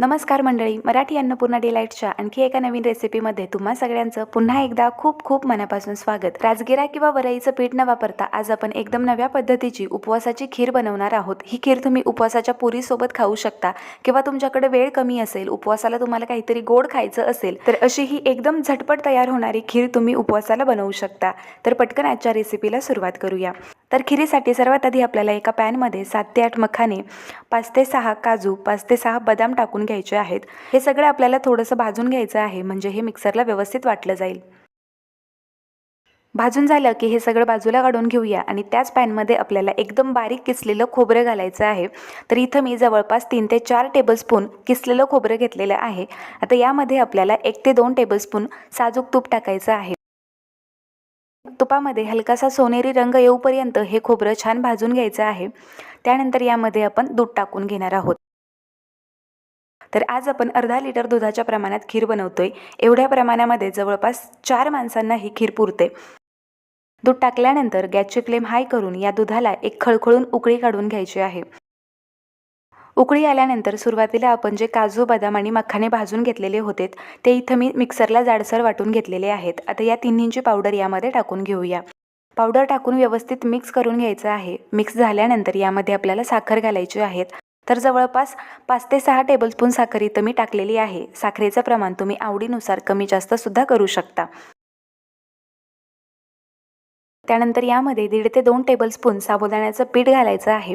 नमस्कार मंडळी मराठी अन्नपूर्णा डिलाईटच्या आणखी एका नवीन रेसिपीमध्ये तुम्हा सगळ्यांचं पुन्हा एकदा खूप खूप मनापासून स्वागत. राजगिरा किंवा वरईचं पीठ न वापरता आज आपण एकदम नव्या पद्धतीची उपवासाची खीर बनवणार आहोत. ही खीर तुम्ही उपवासाच्या पुरीसोबत खाऊ शकता किंवा तुमच्याकडे वेळ कमी असेल उपवासाला तुम्हाला काहीतरी गोड खायचं असेल तर अशी ही एकदम झटपट तयार होणारी खीर तुम्ही उपवासाला बनवू शकता. तर पटकन आजच्या रेसिपीला सुरुवात करूया. तर खिरीसाठी सर्वात आधी आपल्याला एका पॅनमध्ये सात ते आठ मखाने पाच ते सहा काजू पाच ते सहा बदाम टाकून घ्यायचे आहेत. हे सगळं आपल्याला थोडंसं भाजून घ्यायचं आहे म्हणजे हे मिक्सरला व्यवस्थित वाटलं जाईल. भाजून झालं की हे सगळं बाजूला काढून घेऊया आणि त्याच पॅनमध्ये आपल्याला एकदम बारीक किसलेलं खोबरं घालायचं आहे. तर इथं मी जवळपास तीन ते चार टेबलस्पून किसलेलं खोबरं घेतलेलं आहे. आता यामध्ये आपल्याला एक ते दोन टेबलस्पून साजूक तूप टाकायचं आहे. तुपामध्ये हलकासा सोनेरी रंग येऊपर्यंत हे खोबरं छान भाजून घ्यायचं आहे. त्यानंतर यामध्ये आपण दूध टाकून घेणार आहोत. तर आज आपण अर्धा लिटर दुधाच्या प्रमाणात खीर बनवतोय. एवढ्या प्रमाणामध्ये जवळपास चार माणसांना ही खीर पुरते. दूध टाकल्यानंतर गॅसची फ्लेम हाय करून या दुधाला एक खळखळून उकळी काढून घ्यायची आहे. उकळी आल्यानंतर सुरुवातीला आपण जे काजू बदाम आणि मखाने भाजून घेतलेले होते ते इथं मी मिक्सरला जाडसर वाटून घेतलेले आहेत. आता या तिन्हींची पावडर यामध्ये टाकून घेऊया. पावडर टाकून व्यवस्थित मिक्स करून घ्यायचं आहे. मिक्स झाल्यानंतर यामध्ये आपल्याला साखर घालायची आहेत तर जवळपास पाच ते सहा टेबलस्पून साखर इथं मी टाकलेली आहे. साखरेचं प्रमाण तुम्ही आवडीनुसार कमी जास्तसुद्धा करू शकता. त्यानंतर यामध्ये दीड ते दोन टेबलस्पून साबुदाण्याचं पीठ घालायचं आहे.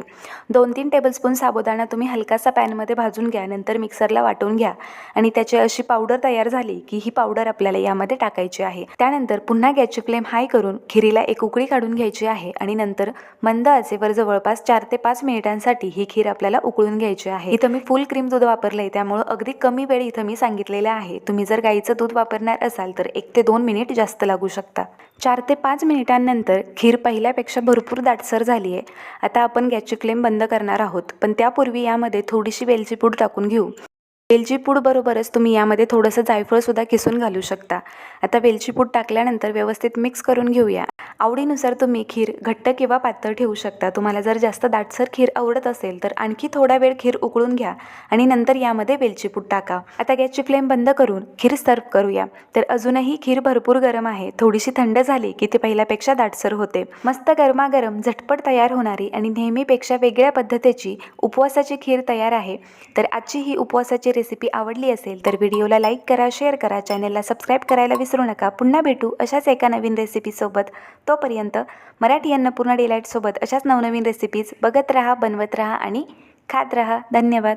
दोन तीन टेबलस्पून साबुदाणा तुम्ही हलकासा पॅनमध्ये भाजून घ्या नंतर मिक्सरला वाटून घ्या. आणि त्याची अशी पावडर तयार झाली की ही पावडर आपल्याला यामध्ये टाकायची आहे. त्यानंतर पुन्हा गॅसची फ्लेम हाय करून खिरीला एक उकळी काढून घ्यायची आहे आणि नंतर मंद आचेवर जवळपास चार ते पाच मिनिटांसाठी ही खीर आपल्याला उकळून घ्यायची आहे. इथं मी फुल क्रीम दूध वापरलंय त्यामुळं अगदी कमी वेळ इथं मी सांगितलेलं आहे. तुम्ही जर गाईचं दूध वापरणार असाल तर एक ते दोन मिनिट जास्त लागू शकता. चार ते पाच मिनिटांनंतर खीर पहिल्यापेक्षा भरपूर दाटसर झाली आहे आता आपण गॅसची फ्लेम बंद करणार आहोत. पण त्यापूर्वी यामध्ये थोडीशी वेलची पूड टाकून घेऊ. वेलची पूड बरोबरच तुम्ही यामध्ये थोडंसं जायफळसुद्धा किसून घालू शकता. आता वेलची पूड टाकल्यानंतर व्यवस्थित मिक्स करून घेऊया. आवडीनुसार तुम्ही खीर घट्ट किंवा पातळ ठेवू शकता. तुम्हाला जर जास्त दाटसर खीर आवडत असेल तर आणखी थोडा वेळ खीर उकळून घ्या आणि नंतर यामध्ये वेलची पूड टाका. आता गॅसची फ्लेम बंद करून खीर सर्व करूया. तर अजूनही खीर भरपूर गरम आहे. थोडीशी थंड झाली की ती पहिल्यापेक्षा दाटसर होते. मस्त गरमागरम झटपट तयार होणारी आणि नेहमीपेक्षा वेगळ्या पद्धतीची उपवासाची खीर तयार आहे. तर आजची ही उपवासाची रेसिपी आवडली असेल तर व्हिडिओला लाईक करा शेअर करा चॅनलला सबस्क्राईब करायला विसरू नका. पुन्हा भेटू अशाच एका नवीन रेसिपीसोबत तोपर्यंत मराठी अन्नपूर्णा डिलाईटसोबत अशाच नवनवीन रेसिपीज बघत राहा बनवत राहा आणि खात राहा. धन्यवाद.